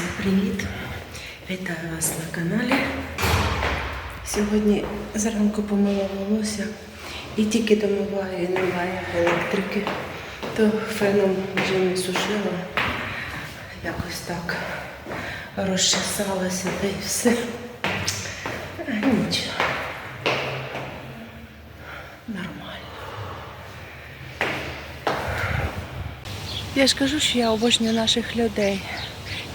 Всім привіт! Вітаю вас на каналі. Сьогодні зранку помила волосся і тільки домиваю і немає електрики, то феном вже не сушила. Якось так розчесалася та й все. А, Нічого. Нормально. Я ж кажу, що я обожнюю наших людей.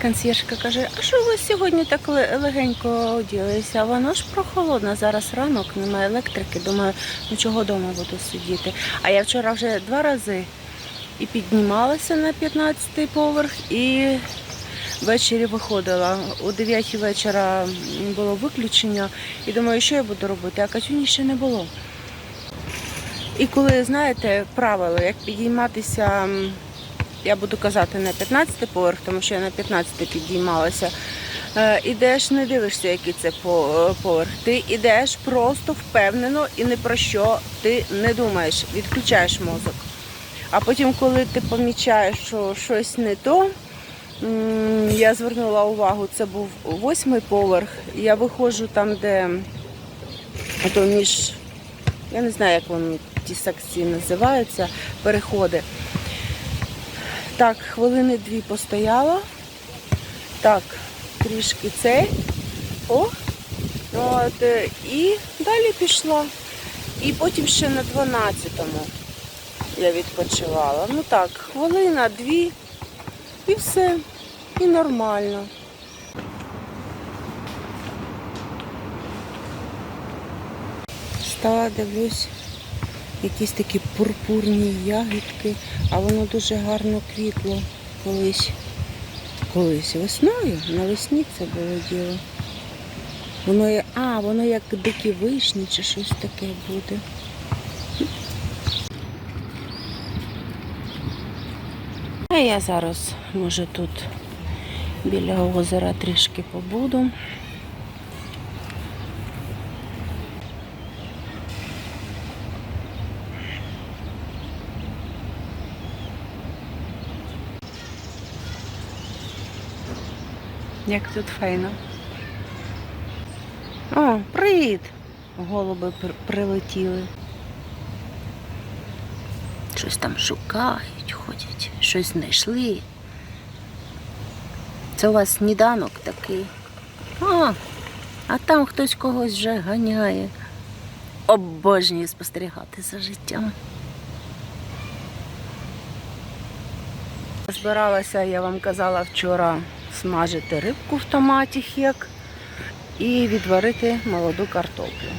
Консьєржка каже, а що ви сьогодні так легенько оділися? Воно ж прохолодно, зараз ранок, немає електрики. Думаю, ну чого вдома буду сидіти. А я вчора вже два рази і піднімалася на 15-й поверх, і ввечері виходила. О 9 вечора було виключення. І думаю, що я буду робити? А Катюні ще не було. І коли, знаєте, правило, як підійматися, я буду казати на 15 поверх, тому що я на 15 підіймалася. Е, Ідеш, не дивишся, який це е, поверх. Ти ідеш просто впевнено і ні про що ти не думаєш, відключаєш мозок. А потім, коли ти помічаєш, що щось не то, я звернула увагу, це був восьмий поверх. Я виходжу там, де ото між я не знаю, як вони ті секції називаються, переходи. Так, хвилини дві постояла. Так, трішки цей. О, от, е, і далі пішла. І потім ще на 12-му я відпочивала. Ну так, хвилина, дві, і все. І нормально. Стала, дивлюсь, якісь такі пурпурні ягідки, а воно дуже гарно квітло колись. Колись весною, навесні це було діло. Воно а, воно як дикі вишні чи щось таке буде. А я зараз, може, тут біля озера трішки побуду. Як тут файно. О, привіт! Голуби прилетіли. Щось там шукають, ходять, щось знайшли. Це у вас сніданок такий. О, а там хтось когось вже ганяє. Обожнюю спостерігати за життям. Збиралася, я вам казала вчора, смажити рибку в томаті хек і відварити молоду картоплю.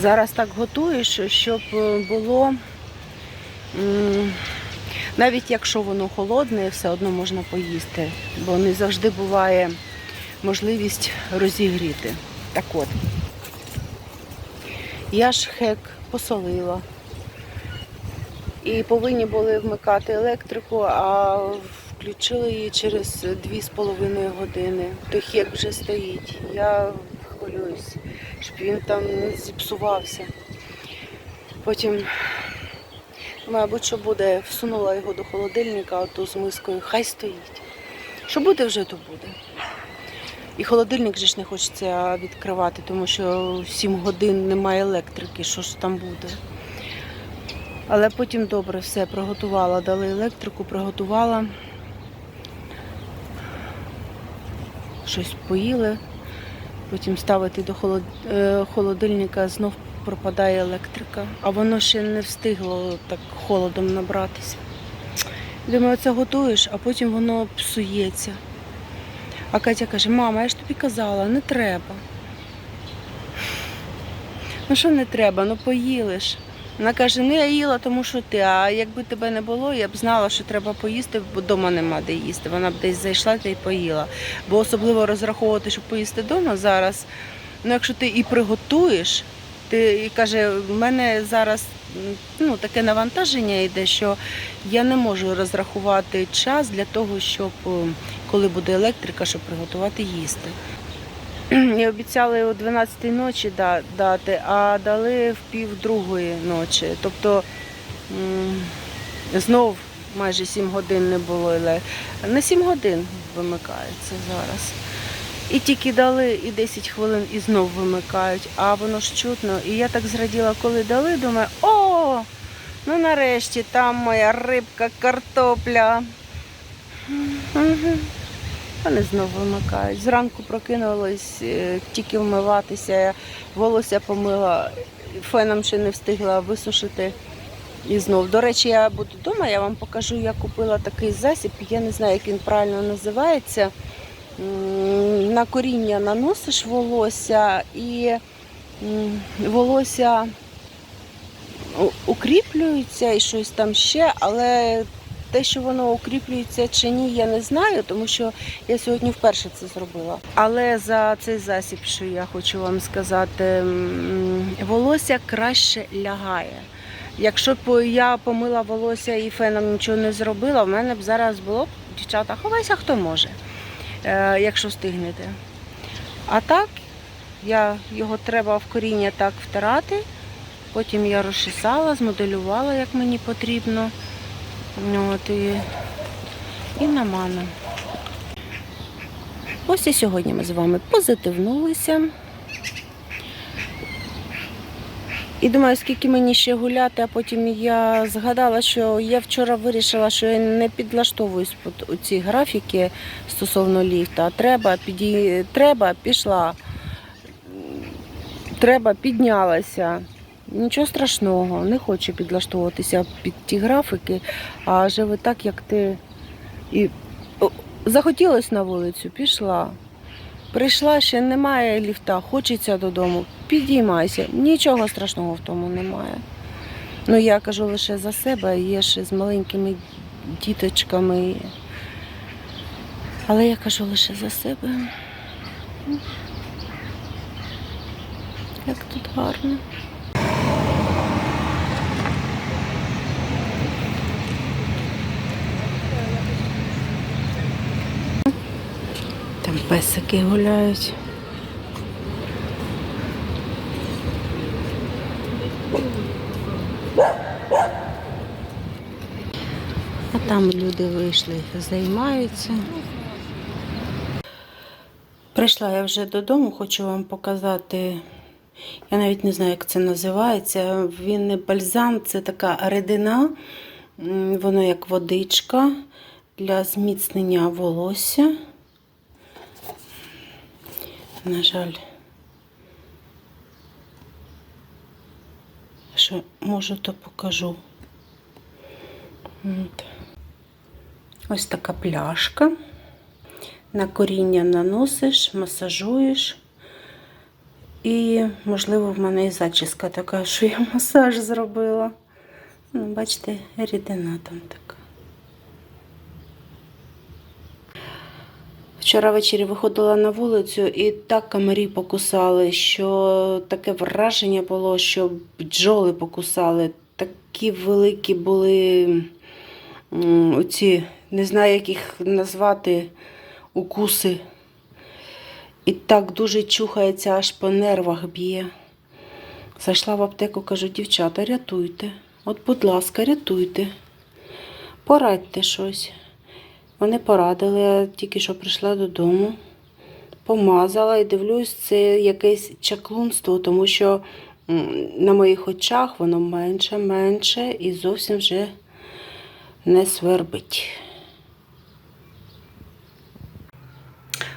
Зараз так готуєш, щоб було, навіть якщо воно холодне, все одно можна поїсти, бо не завжди буває можливість розігріти. Так от, я ж хек посолила. І повинні були вмикати електрику, а включили її через 2,5 години. То хек вже стоїть. Я хвилююсь, щоб він там не зіпсувався. Потім, мабуть, що буде, всунула його до холодильника, оту з мискою, хай стоїть. Що буде, вже то буде. І холодильник же ж не хочеться відкривати, тому що 7 годин немає електрики, що ж там буде. Але потім добре все приготувала, дали електрику, приготувала. Щось поїли, потім ставити до е, холодильника, знов пропадає електрика, а воно ще не встигло так холодом набратися. Думаю, це готуєш, а потім воно псується. А Катя каже, мама, я ж тобі казала, не треба. Ну що не треба, ну поїли ж. Вона каже, ну я їла, тому що ти, а якби тебе не було, я б знала, що треба поїсти, бо вдома нема де їсти. Вона б десь зайшла та й поїла. Бо особливо розраховувати, щоб поїсти вдома зараз. Ну, якщо ти і приготуєш, ти і каже, в мене зараз ну, таке навантаження йде, що я не можу розрахувати час для того, щоб коли буде електрика, щоб приготувати їсти. І обіцяли о 12 ночі дати, а дали в пів другої ночі. Тобто знов майже 7 годин не було. Не 7 годин, вимикається зараз. І тільки дали, і 10 хвилин і знов вимикають, а воно ж чутно. І я так зраділа, коли дали, думаю, о, ну нарешті там моя рибка, картопля. Мгм. Вони знов вимикають. Зранку прокинулась, е, тільки вмиватися, волосся помила, феном ще не встигла висушити. І знов. До речі, я буду вдома, я вам покажу, я купила такий засіб, я не знаю, як він правильно називається. На коріння наносиш волосся і волосся укріплюється і щось там ще, але те, що воно укріплюється чи ні, я не знаю, тому що я сьогодні вперше це зробила. Але за цей засіб, що я хочу вам сказати, волосся краще лягає. Якщо б я помила волосся і феном нічого не зробила, в мене б зараз було б, дівчата, ховайся, хто може, е, якщо встигнете. А так, я, його треба в коріння так втирати. Потім я розчесала, змоделювала, як мені потрібно. Ну, От, і, і на ману. Ось і сьогодні ми з вами позитивнулися. І думаю, скільки мені ще гуляти, а потім я згадала, що я вчора вирішила, що я не підлаштовуюсь під ці графіки стосовно ліфта. Треба, піді... треба, пішла. Треба, піднялася. Нічого страшного, не хочу підлаштовуватися під ті графіки, а живе так, як ти. І захотілося на вулицю, пішла. Прийшла, ще немає ліфта, хочеться додому. Підіймайся. Нічого страшного в тому немає. Ну, я кажу лише за себе, є ще з маленькими діточками. Але я кажу лише за себе. Як тут гарно. Там песики гуляють. А там люди вийшли, займаються. Прийшла я вже додому, хочу вам показати. Я навіть не знаю, як це називається. Він не бальзам, це така рідина, воно як водичка для зміцнення волосся. На жаль, що можу, то покажу. Ось така пляшка. На коріння наносиш, масажуєш. І, можливо, в мене і зачіска така, що я масаж зробила. Ну, бачите, рідина там така. Вчора ввечері виходила на вулицю і так комарі покусали, що таке враження було, що бджоли покусали. Такі великі були оці, не знаю, як їх назвати, укуси. І так дуже чухається, аж по нервах б'є. Зайшла в аптеку, кажу, дівчата, рятуйте. От, будь ласка, рятуйте. Порадьте щось. Вони порадили, я тільки що прийшла додому, помазала і дивлюсь, це якесь чаклунство, тому що на моїх очах воно менше, менше і зовсім вже не свербить.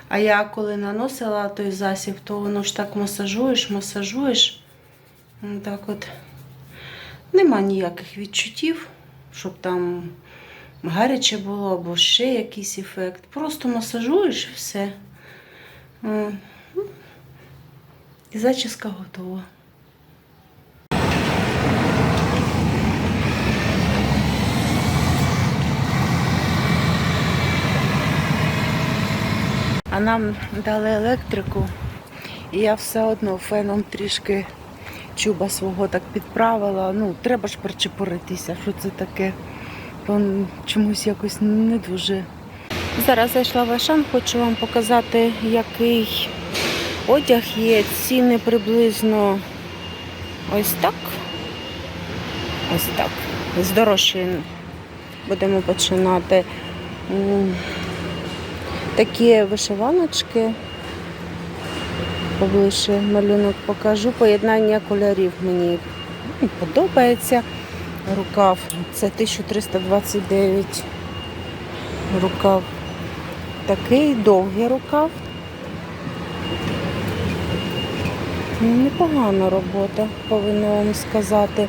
А я коли наносила той засіб, то воно ж так масажуєш, масажуєш. Ну, Так от нема ніяких відчуттів, щоб там гаряче було або ще якийсь ефект. Просто масажуєш і все. І зачіска готова. А нам дали електрику, і я все одно феном трішки чуба свого так підправила. Ну, треба ж причепуритися, що це таке. То чомусь якось не дуже. Зараз зайшла в Ашан, хочу вам показати, який одяг є. Ціни приблизно ось так. Ось так. З дорожчої будемо починати. Такі вишиваночки. Поближче малюнок покажу. Поєднання кольорів мені подобається. Рукав це 1329 рукав. Такий довгий рукав. Непогана робота, повинна вам сказати.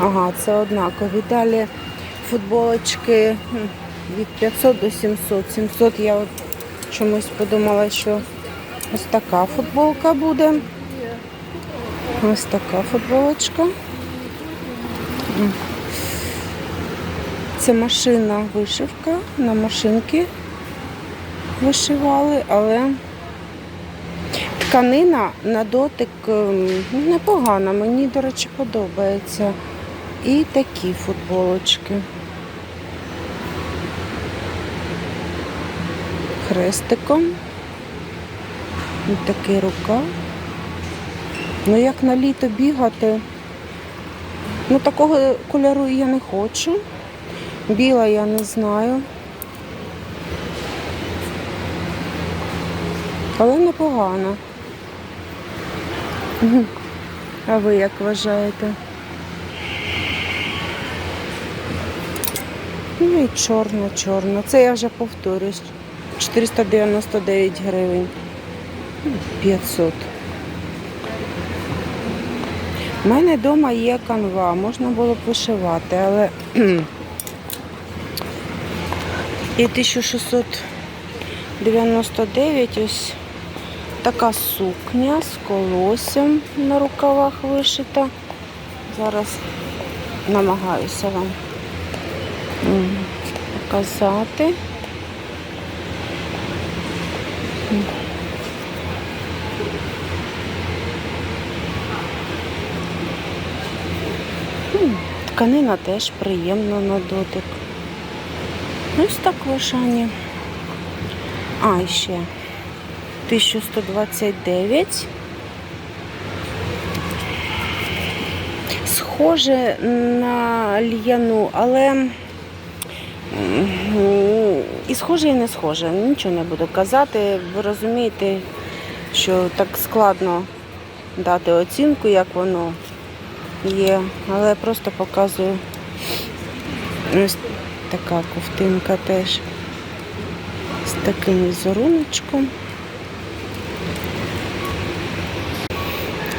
Ага, це однакові. Далі футболочки від 500 до 700. 700 я чомусь подумала, що ось така футболка буде. Ось така футболочка. Це машина вишивка. На машинки вишивали, але тканина на дотик ем, непогана. Мені, до речі, подобається. І такі футболочки. Хрестиком. Ось такий рукав. Ну, як на літо бігати. Ну, такого кольору я не хочу. Біла я не знаю. Але непогано. А ви як вважаєте? Ну і чорна, чорна. Це я вже повторюсь. 499 гривень. Ну, 500. У мене вдома є канва, можна було б вишивати, але і 1699 ось така сукня з колоссям на рукавах вишита. Зараз намагаюся вам показати. Тканина теж приємна на дотик. Ось так в Ашані. А, ще 1129. Схоже на льяну, але і схоже, і не схоже. Нічого не буду казати. Ви розумієте, що так складно дати оцінку, як воно є, але я просто показую ось така ковтинка теж з таким візеруночком.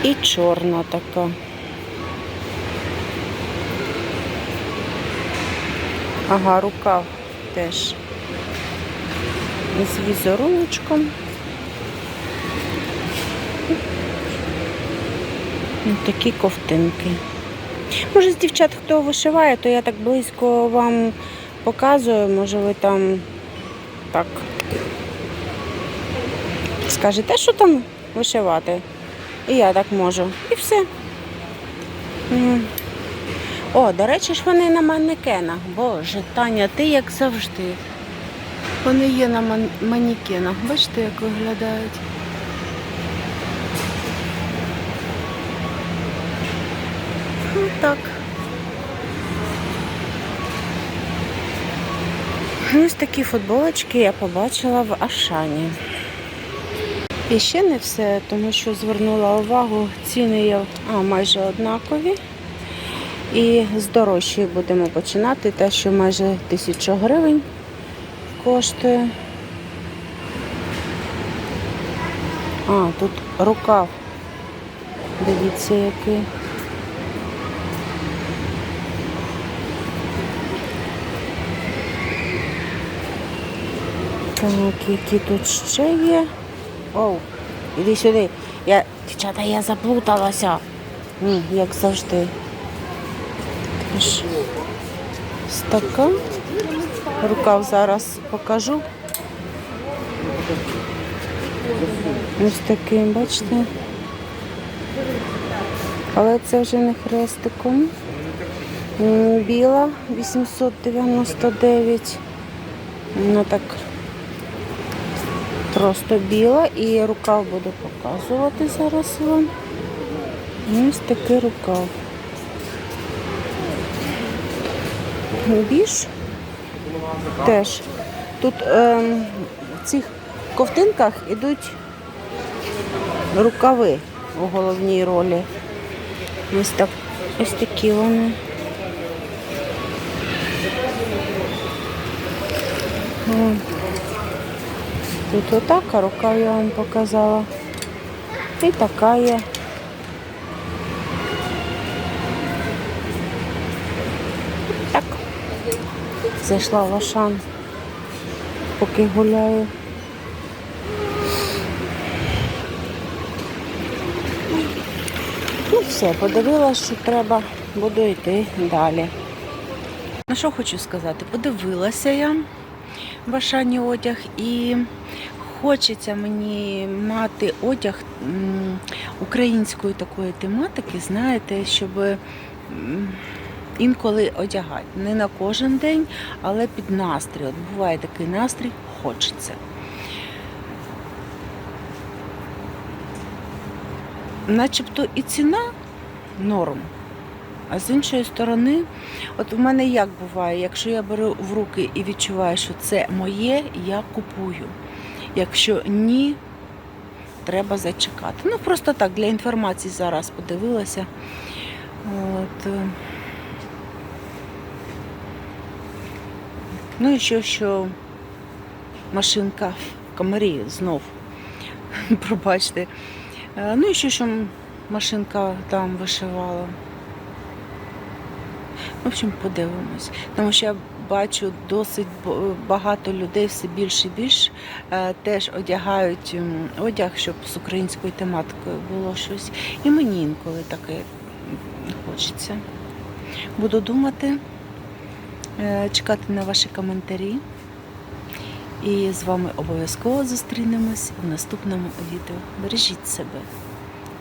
І чорна така. Ага, рукав теж з візеруночком. Ось такі ковтинки. Може, з дівчат хто вишиває, то я так близько вам показую, може ви там так скажете, що там вишивати. І я так можу. І все. О, до речі ж вони на манекенах. Боже, Таня, ти як завжди. Вони є на ман- манекенах. Бачите, як виглядають. Ну, так. Ось такі футболочки я побачила в Ашані. І ще не все, тому що звернула увагу, ціни є а, майже однакові. І з дорожчої будемо починати, те, що майже тисячу гривень коштує. А, тут рукав. Дивіться, який. Так, які тут ще є. Оу, іди сюди. Я, дівчата, я заплуталася. Ні, як завжди. Тож, ось. Рукав зараз покажу. Ось таким, бачите? Але це вже не хрестиком. Біла 899. Вона так просто біла і рукав буду показувати зараз вам. Ось такий рукав. Біж теж Тут ем, в цих ковтинках ідуть рукави у головній ролі. Ось, так, ось такі вони. О. Тут отак, а рукав я вам показала. І така є. Так. Зайшла в Ашан, поки гуляю. Ну все, подивилась, що треба, буду йти далі. Ну що хочу сказати, подивилася я в Ашані одяг і хочеться мені мати одяг української такої тематики, знаєте, щоб інколи одягати. Не на кожен день, але під настрій. От буває такий настрій, хочеться. Начебто і ціна норм. А з іншої сторони, от в мене як буває, якщо я беру в руки і відчуваю, що це моє, я купую. Якщо ні, треба зачекати. Ну просто так, для інформації зараз подивилася. От. е. Ну і що, що машинка в комарі знов. Пробачте. Е, Ну і що, що машинка там вишивала. В общем, подивимось. Тому що я бачу досить багато людей все більше і більше теж одягають одяг, щоб з українською тематикою було щось. І мені інколи таке хочеться. Буду думати, е, чекати на ваші коментарі. І з вами обов'язково зустрінемось в наступному відео. Бережіть себе.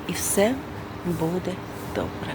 І все буде добре.